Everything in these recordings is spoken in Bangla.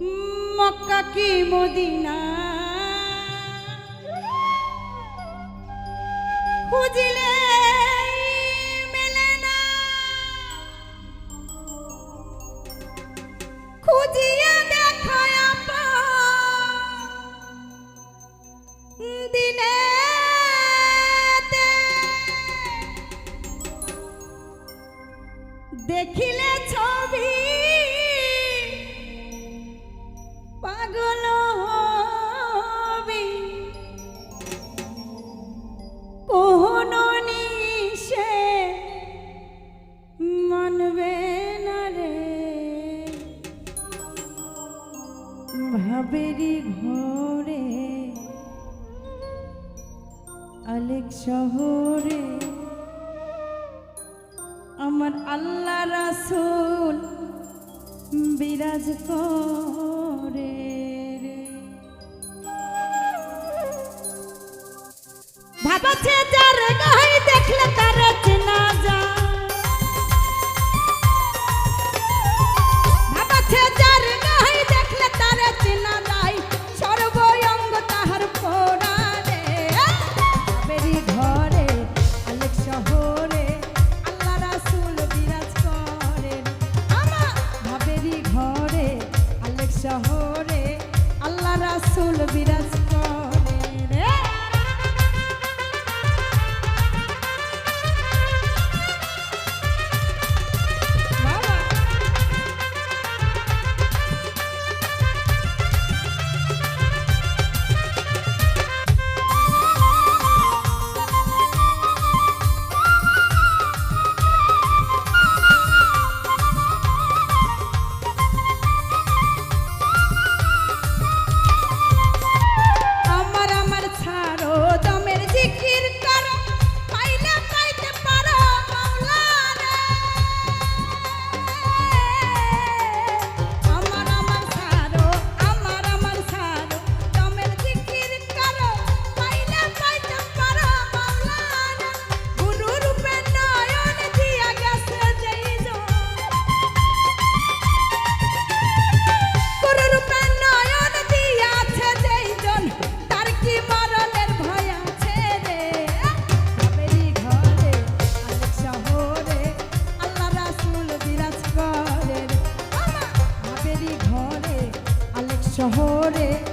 মক্কা কি মদিনা? খুঁজিলে মেলে না। খুঁজিয়া দেখায় দিনে দেখিলে ছবি সাবেরি ঘরে আলেক শহরে। আমার আল্লাহ রাসুল বিরাজ করে ভাবছে যার গায়ে দেখলে তার that's শহরে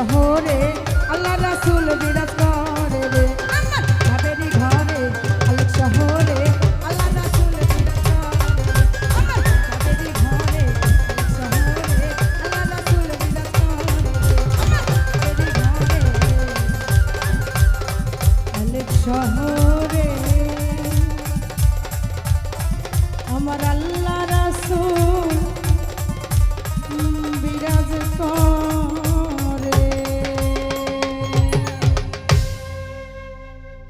শহরে আল্লাহ রাসূল বিরাজ করে রে। ভাবেরি ঘরে আলেক শহরে আল্লাহ রাসূল বিরাজ করে রে। আমার ভাবেরি ঘরে শহরে আল্লাহ রাসূল বিরাজ করে আমার ঘরে আলেক শহরে। আমার আল্লাহ